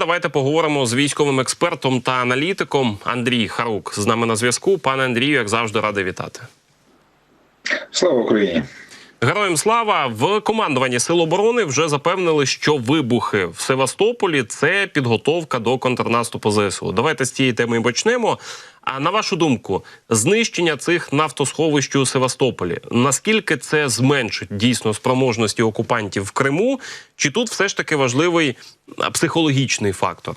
Давайте поговоримо з військовим експертом та аналітиком Андрій Харук з нами на зв'язку. Пане Андрію, як завжди, радий вітати. Слава Україні! Героям слава в командуванні Сил оборони вже запевнили, що вибухи в Севастополі це підготовка до контрнаступу ЗСУ. Давайте з цієї теми і почнемо. А на вашу думку, знищення цих нафтосховищ у Севастополі наскільки це зменшить дійсно спроможності окупантів в Криму? Чи тут все ж таки важливий психологічний фактор?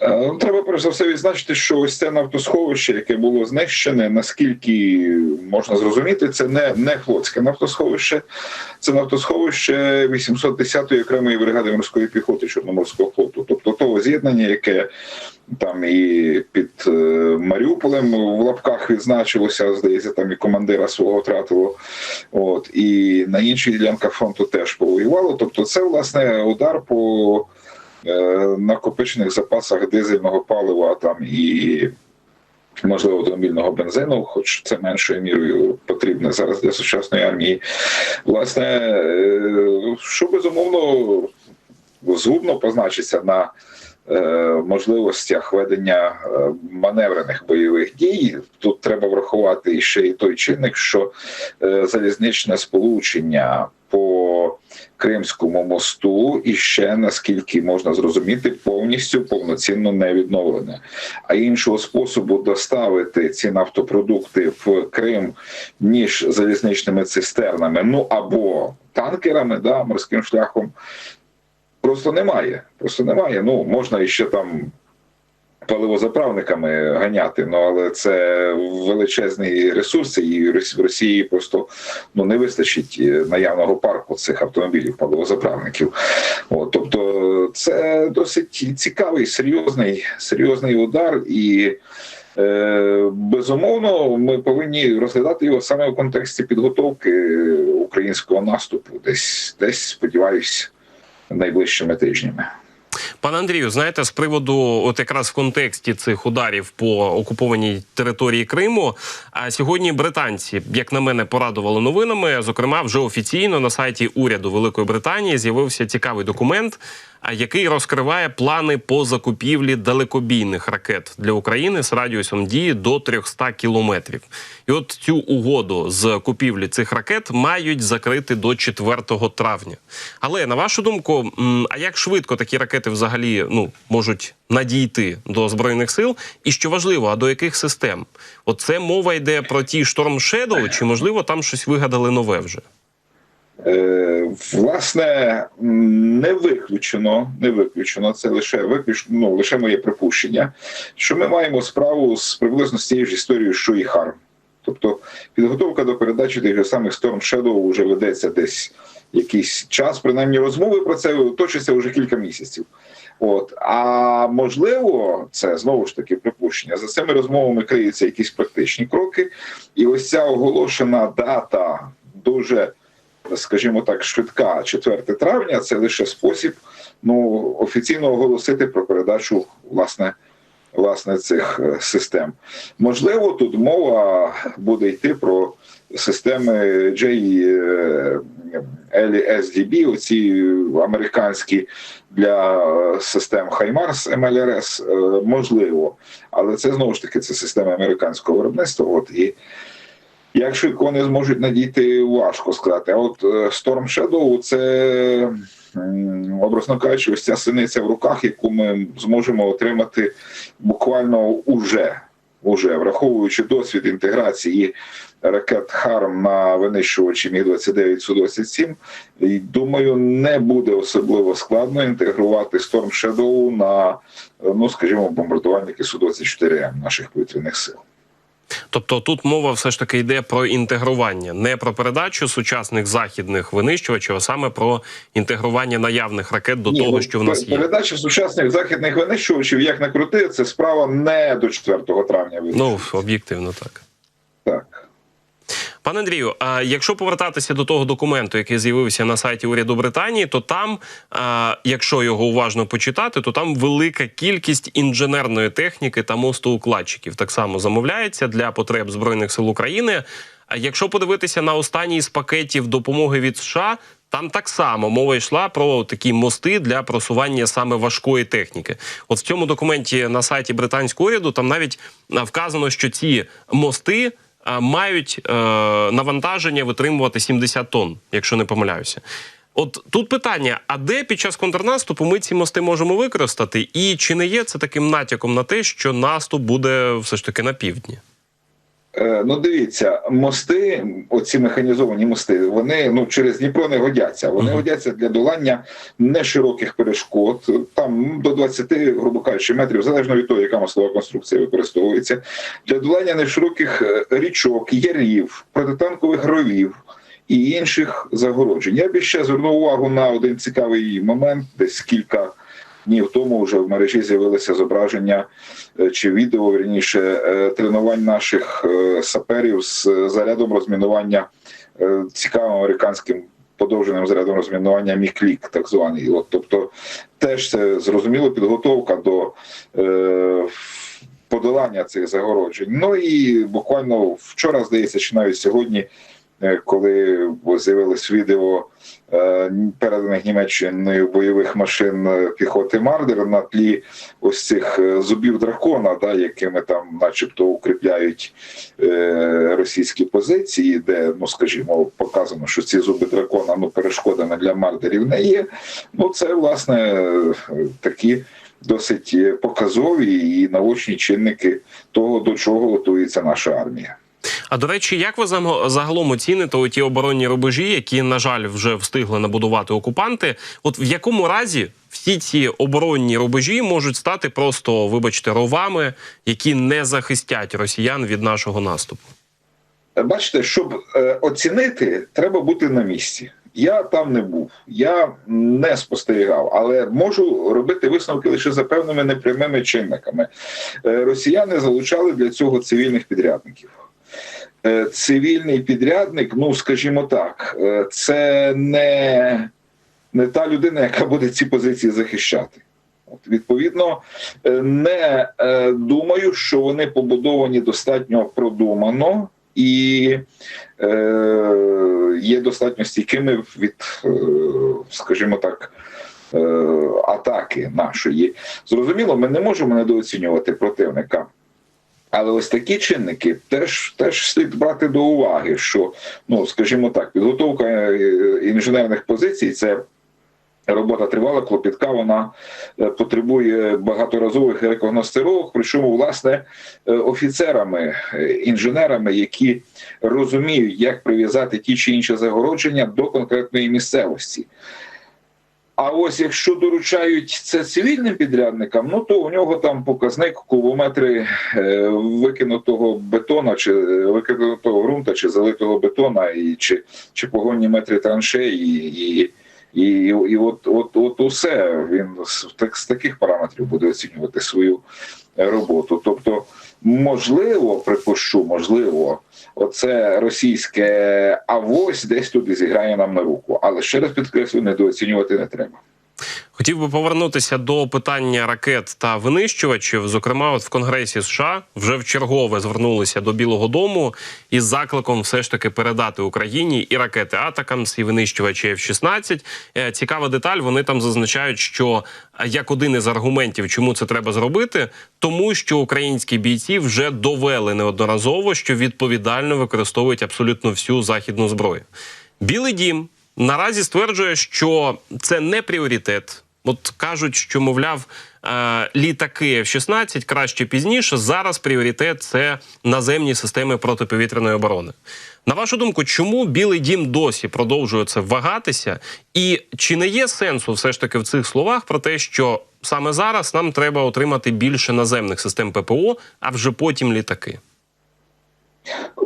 Е, ну, Треба перш за все відзначити, що ось це нафтосховище, яке було знищене, наскільки можна зрозуміти, це не, не флотське нафтосховище, це нафтосховище 810-ї окремої бригади морської піхоти Чорноморського флоту, тобто того з'єднання, яке там і під е, Маріуполем в лапках відзначилося, здається, там і командира свого втратило. От і на інших ділянках фронту теж повоювало. Тобто, це власне удар по накопичених запасах дизельного палива там і. Можливо, автомобільного бензину, хоч це меншою мірою потрібне зараз для сучасної армії. Власне, е, що безумовно згубно позначиться на е, можливостях ведення е, маневрених бойових дій. Тут треба врахувати ще і той чинник, що е, залізничне сполучення по Кримському мосту і ще наскільки можна зрозуміти, повністю повноцінно не відновлене. А іншого способу доставити ці нафтопродукти в Крим ніж залізничними цистернами, ну або танкерами, да, морським шляхом. Просто немає. Просто немає. Ну можна іще там паливозаправниками ганяти, ну але це величезні ресурси, і в Росії просто ну не вистачить наявного парку цих автомобілів, паливозаправників. От, тобто, це досить цікавий, серйозний, серйозний удар і. Е, Безумовно, ми повинні розглядати його саме в контексті підготовки українського наступу, десь десь сподіваюся, найближчими тижнями. Пане Андрію, знаєте, з приводу, от якраз в контексті цих ударів по окупованій території Криму, а сьогодні британці, як на мене, порадували новинами. Зокрема, вже офіційно на сайті уряду Великої Британії з'явився цікавий документ, який розкриває плани по закупівлі далекобійних ракет для України з радіусом дії до 300 кілометрів. І от цю угоду з купівлі цих ракет мають закрити до 4 травня. Але на вашу думку, а як швидко такі ракети взагалі ну можуть надійти до збройних сил? І що важливо, а до яких систем? Оце мова йде про ті Storm Shadow, чи можливо там щось вигадали нове вже? Е, Власне, не виключено, не виключено. Це лише виключно ну, лише моє припущення, що ми маємо справу з приблизно з тією ж історією, що і Харм. Тобто підготовка до передачі тих же самих Storm Shadow вже ведеться десь якийсь час. Принаймні розмови про це точаться вже кілька місяців. От а можливо, це знову ж таки припущення. За цими розмовами криються якісь практичні кроки, і ось ця оголошена дата дуже скажімо так, швидка 4 травня це лише спосіб ну офіційно оголосити про передачу власне власне цих е, систем. Можливо, тут мова буде йти про системи JLSDB, оці американські для е, систем МЛРС, е, можливо, але це знову ж таки це система американського виробництва. От і як швидко вони зможуть надійти, важко сказати. А от е, Storm Shadow – це образно кажучи, ось ця синиця в руках, яку ми зможемо отримати буквально уже, уже враховуючи досвід інтеграції ракет Харм на винищувачі Міг 29 су 27 думаю, не буде особливо складно інтегрувати Storm Shadow на ну, скажімо, бомбардувальники су 24 м наших повітряних сил. Тобто тут мова все ж таки йде про інтегрування, не про передачу сучасних західних винищувачів, а саме про інтегрування наявних ракет до Ні, того, ну, що в нас є. Передача сучасних західних винищувачів, як не крути, це справа не до 4 травня. Ну об'єктивно так. Так. Пане Андрію, а якщо повертатися до того документу, який з'явився на сайті уряду Британії, то там, якщо його уважно почитати, то там велика кількість інженерної техніки та мостоукладчиків так само замовляється для потреб збройних сил України. А якщо подивитися на останній з пакетів допомоги від США, Там так само мова йшла про такі мости для просування саме важкої техніки. От в цьому документі на сайті британського уряду там навіть вказано, що ці мости мають е, навантаження витримувати 70 тонн, якщо не помиляюся. От тут питання: а де під час контрнаступу ми ці мости можемо використати? І чи не є це таким натяком на те, що наступ буде все ж таки на півдні? Е, Ну, дивіться, мости, оці механізовані мости, вони ну через Дніпро не годяться. Вони годяться для долання нешироких перешкод, там до 20, грубо кажучи, метрів, залежно від того, яка мостова конструкція використовується, для долання нешироких е, річок, ярів, протитанкових ровів. І інших загороджень. Я б ще звернув увагу на один цікавий момент, десь кілька днів тому вже в мережі з'явилося зображення е, чи відео вірніше е, тренувань наших е, саперів з зарядом розмінування цікавим американським подовженим зарядом розмінування Міклік, так званий. От, тобто, теж це зрозуміло підготовка до. Е, Подолання цих загороджень. Ну і буквально вчора, здається, чи навіть сьогодні, коли з'явилось відео е, переданих Німеччиною бойових машин е, піхоти Мардер на тлі ось цих е, зубів дракона, да, якими там, начебто, укріпляють е, російські позиції, де, ну скажімо, показано, що ці зуби дракона ну перешкодами для мардерів не є. Ну це власне е, такі. Досить е, показові і наочні чинники того, до чого готується наша армія. А до речі, як ви загалом оціните ті оборонні рубежі, які, на жаль, вже встигли набудувати окупанти? От в якому разі всі ці оборонні рубежі можуть стати просто, вибачте, ровами, які не захистять росіян від нашого наступу? Бачите, щоб е, оцінити, треба бути на місці. Я там не був, я не спостерігав, але можу робити висновки лише за певними непрямими чинниками. Е, Росіяни залучали для цього цивільних підрядників. Е, Цивільний підрядник, ну скажімо так, е, це не, не та людина, яка буде ці позиції захищати. От, відповідно, е, не думаю, що вони побудовані достатньо продумано і е, є достатньо стійкими від, скажімо так, атаки нашої. Зрозуміло, ми не можемо недооцінювати противника. Але ось такі чинники теж теж слід брати до уваги, що ну скажімо так, підготовка е, інженерних позицій це робота тривала, клопітка. Вона е, потребує багаторазових рекогностировок, причому власне е, офіцерами, інженерами, які розуміють, як прив'язати ті чи інші загородження до конкретної місцевості. А ось якщо доручають це цивільним підрядникам, ну то у нього там показник кубометри е, викинутого бетона, чи е, викинутого ґрунта, чи залитого бетона, і чи, чи погонні метри траншей, і, і, і, і от, от, от усе він з, так, з таких параметрів буде оцінювати свою роботу. Тобто, можливо, припущу, можливо, оце російське авось десь тут і зіграє нам на руку. Але ще раз підкреслю, недооцінювати не треба. Хотів би повернутися до питання ракет та винищувачів. Зокрема, от в Конгресі США вже в чергове звернулися до Білого Дому із закликом все ж таки передати Україні і ракети Атакамс, і винищувачі F-16. Е, Цікава деталь. Вони там зазначають, що е, як один із аргументів, чому це треба зробити, тому що українські бійці вже довели неодноразово, що відповідально використовують абсолютно всю західну зброю. Білий дім наразі стверджує, що це не пріоритет. От кажуть, що мовляв, е, літаки F-16 краще пізніше. Зараз пріоритет це наземні системи протиповітряної оборони. На вашу думку, чому Білий Дім досі продовжує це вагатися? І чи не є сенсу все ж таки в цих словах про те, що саме зараз нам треба отримати більше наземних систем ППО, а вже потім літаки?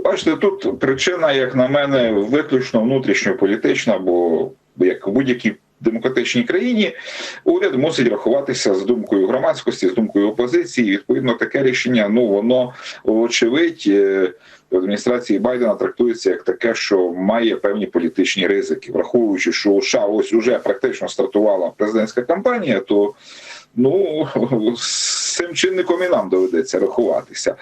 Бачите, тут причина, як на мене, виключно внутрішньополітична, бо як в будь-якій демократичній країні уряд мусить рахуватися з думкою громадськості, з думкою опозиції. Відповідно, таке рішення, ну воно вочевидь е, в адміністрації Байдена трактується як таке, що має певні політичні ризики, враховуючи, що у США ось уже практично стартувала президентська кампанія, то ну з цим чинником і нам доведеться рахуватися.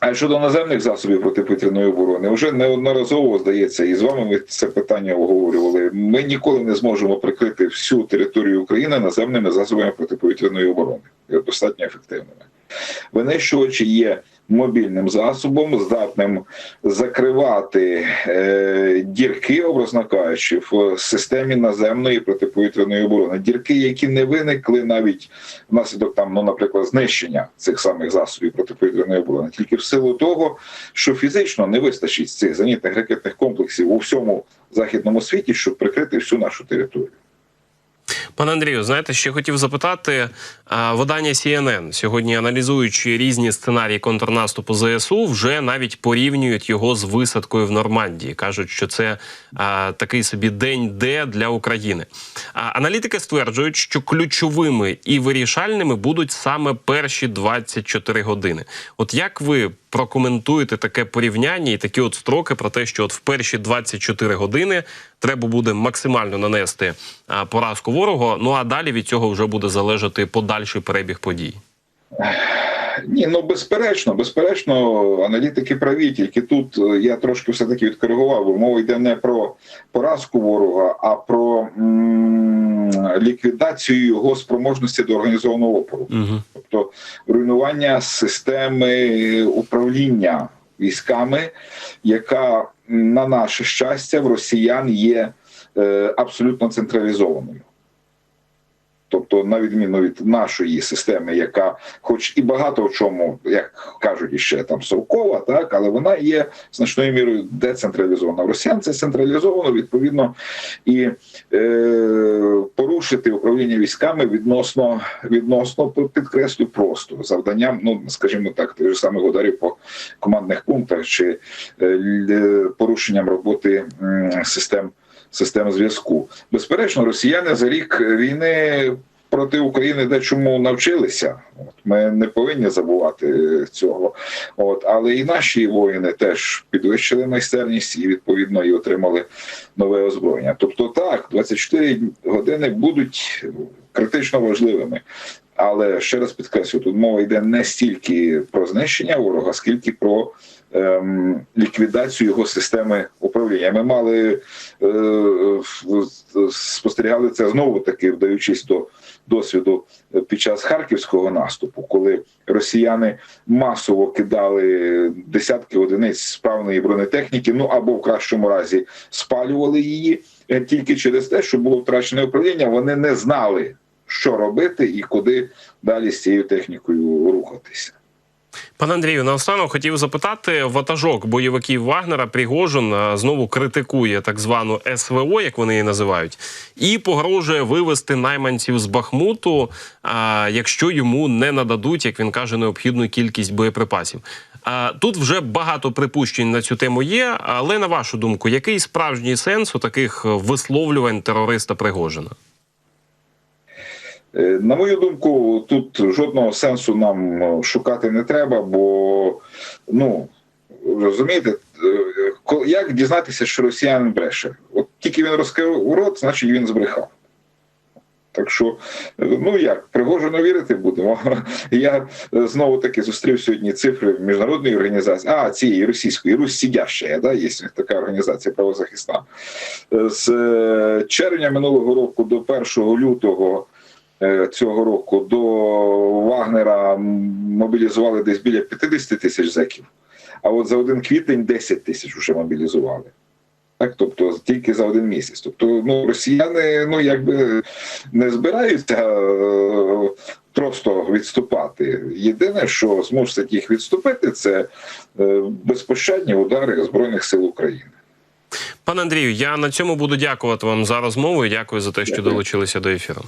А щодо наземних засобів протиповітряної оборони, вже неодноразово здається, і з вами ми це питання обговорювали. Ми ніколи не зможемо прикрити всю територію України наземними засобами протиповітряної оборони достатньо ефективними. Винищувачі є мобільним засобом, здатним закривати е, дірки, образно кажучи, в системі наземної протиповітряної оборони. Дірки, які не виникли навіть внаслідок там, ну, наприклад, знищення цих самих засобів протиповітряної оборони, тільки в силу того, що фізично не вистачить цих зенітних ракетних комплексів у всьому західному світі, щоб прикрити всю нашу територію. Пане Андрію, знаєте, ще хотів запитати видання CNN сьогодні, аналізуючи різні сценарії контрнаступу ЗСУ, вже навіть порівнюють його з висадкою в Нормандії. кажуть, що це а, такий собі день Д для України. А, аналітики стверджують, що ключовими і вирішальними будуть саме перші 24 години. От як ви прокоментуєте таке порівняння і такі от строки про те, що от в перші 24 години треба буде максимально нанести поразку ворогу. Ну а далі від цього вже буде залежати подальший перебіг подій. Ні, ну безперечно, безперечно, аналітики праві. Тільки тут е, я трошки все таки відкоригував, бо мова йде не про поразку ворога, а про м- ліквідацію його спроможності до організованого опору, Угу. тобто руйнування системи управління військами, яка на наше щастя в росіян є е, абсолютно централізованою. Тобто, на відміну від нашої системи, яка, хоч і багато в чому, як кажуть, іще там совкова, так але вона є значною мірою децентралізована. Росіян це централізовано відповідно і е, порушити управління військами відносно відносно підкреслю просто завданням, ну скажімо так, тих же самих ударів по командних пунктах чи е, порушенням роботи м, систем систем зв'язку. Безперечно, росіяни за рік війни проти України дечому навчилися. От ми не повинні забувати цього. От але і наші воїни теж підвищили майстерність і відповідно і отримали нове озброєння. Тобто, так, 24 години будуть критично важливими. Але ще раз підкреслю, тут мова йде не стільки про знищення ворога, скільки про ем, ліквідацію його системи управління. Ми мали е, спостерігали це знову таки, вдаючись до досвіду під час харківського наступу, коли росіяни масово кидали десятки одиниць справної бронетехніки, ну або в кращому разі спалювали її е, тільки через те, що було втрачене управління. Вони не знали, що робити і куди далі з цією технікою рухатися. Пане Андрію, наостанок хотів запитати ватажок бойовиків Вагнера Пригожин знову критикує так звану СВО, як вони її називають, і погрожує вивести найманців з Бахмуту, а, якщо йому не нададуть, як він каже, необхідну кількість боєприпасів. А, тут вже багато припущень на цю тему є. Але на вашу думку, який справжній сенс у таких висловлювань терориста Пригожина? Е, На мою думку, тут жодного сенсу нам е, шукати не треба, бо ну розумієте, е, як дізнатися, що росіянин бреше? От тільки він розкрив рот, значить він збрехав. Так що, ну як, Пригожину вірити будемо. Я знову таки зустрів сьогодні цифри міжнародної організації, а цієї російської, Руссідяща, да, є така організація правозахисна. З червня минулого року до 1 лютого цього року до Вагнера мобілізували десь біля 50 тисяч зеків, а от за один квітень 10 тисяч вже мобілізували. Так, тобто тільки за один місяць. Тобто, ну росіяни ну якби не збираються е, просто відступати. Єдине, що змусить їх відступити, це е, безпощадні удари збройних сил України. Пане Андрію, я на цьому буду дякувати вам за розмову і дякую за те, що Дякую. долучилися до ефіру.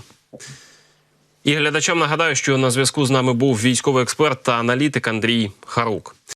І глядачам нагадаю, що на зв'язку з нами був військовий експерт та аналітик Андрій Харук.